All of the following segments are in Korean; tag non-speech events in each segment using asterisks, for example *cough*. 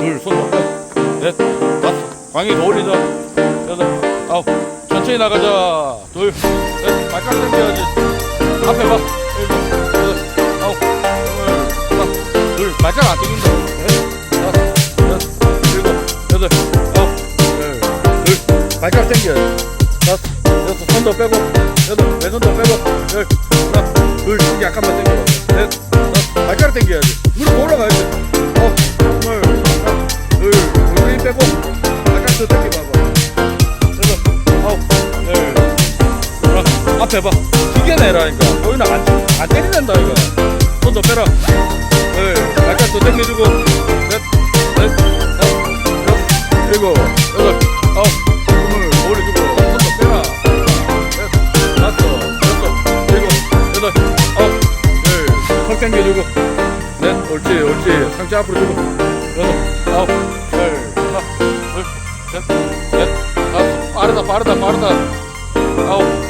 둘, 손 더. 넷, 다섯. 광희 더 올리자. 여덟, 아홉. 천천히 나가자. 둘, 넷. 발가락 당겨야지. 앞에 봐. 일곱, 아홉. 둘, 하나, 둘. 발가락 안 당긴다. 넷, 다섯, 여섯, 일곱, 여덟, 아홉. 열, 둘. 발가락 당겨야지. 다섯, 여섯. 손 더 빼고. 여덟, 왼손 더 빼고. 열, 하나, 둘. 약간만 당겨. 넷, 다섯. 발가락 당겨야지. 무릎 올라가야지. 어, 하나, 앞에 봐. 기계 내라니까. 보이나 안, 안 때리는다 이거. 손더 빼라. 열, 약간 더 당겨주고. 넷, 넷, 여덟. 넷, 여덟, 턱 당겨주고. 넷, 옳지, 옳지. 상체 앞으로 주고. 여섯, 아홉, 열, 하나, 둘, 셋, 넷, 다섯. 빠르다, 빠르다, 빠르다. 아홉,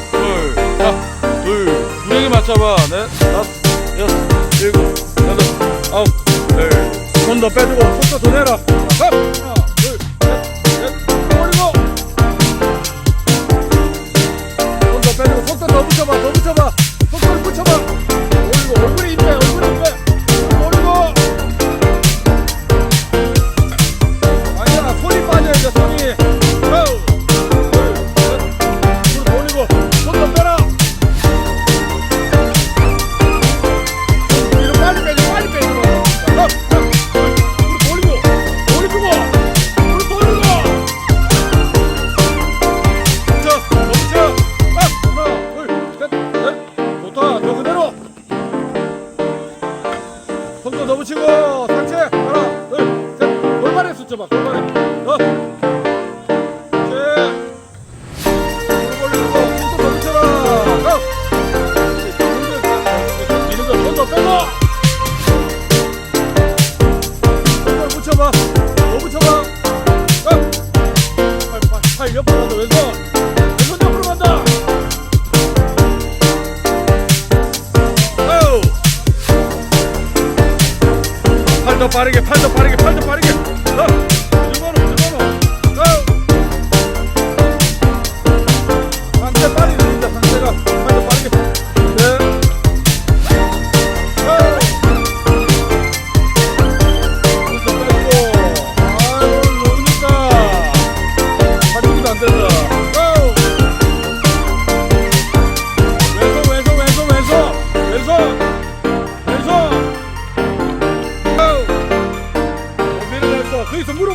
맞춰봐. 넷, 다섯, 여섯, 일곱, 여덟, 아홉, 열. 손더 빼주고, 손더 내라. 자, 하나, 둘, 셋, 넷, 올리고. 손더 빼주고, 손더 붙여봐, 더 붙여봐. 어. 팔, 팔, 팔 옆으로 간다 왼손. 왼손 옆으로 간다. 어우. 팔더 빠르게 팔더 빠르게 팔더 빠르게 ¡Oh! *laughs*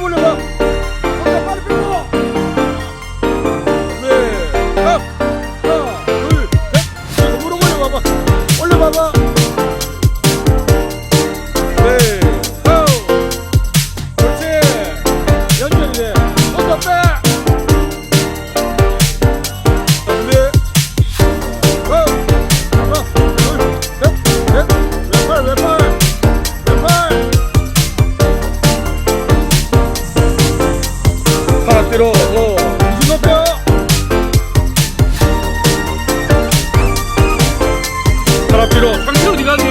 올려봐 손 빨리 빼고. 네. 업! 하나 둘셋. 여기서 무릎 올려봐봐 올려봐봐 뒤로. 상체 어디 가니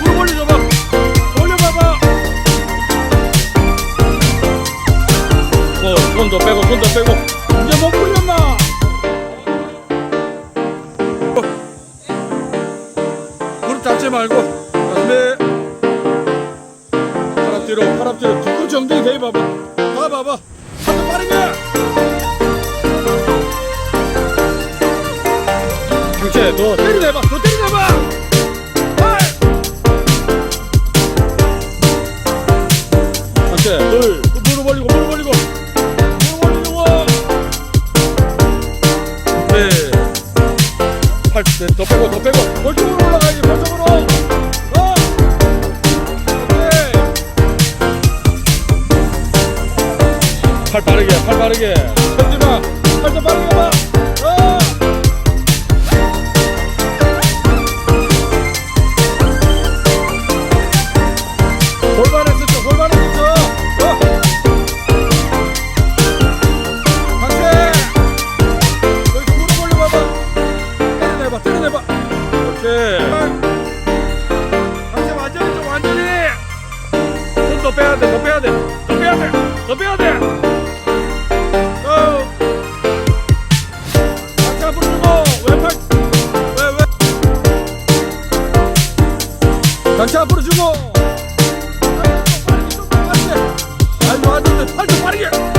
무릎 올려줘봐 올려봐봐. 손더 빼고 손더 빼고. 이제 못 풀렸나? 무릎 잡지 말고. 가슴에. 팔 앞뒤로 팔 앞뒤로. 뒤꿈치 엉덩이 대봐봐. 봐 봐봐. 한번 빠르게. 상체 너 때려내봐. 너 때려 8대 더 빼고 더 빼고. 벌점으로 올라가야지. 벌점으로. 어. 아, 네. 팔 빠르게 팔 빠르게. 천지마. 팔 좀 빠르게 봐. 더 빼야 돼, 더 빼야 돼, 더 빼야 돼, 더 빼야 돼. 어. 박자 부르주고 아이고, 빠르게 좀 빼야 돼. 아이고, 아저씨, 팔좀 빠르게.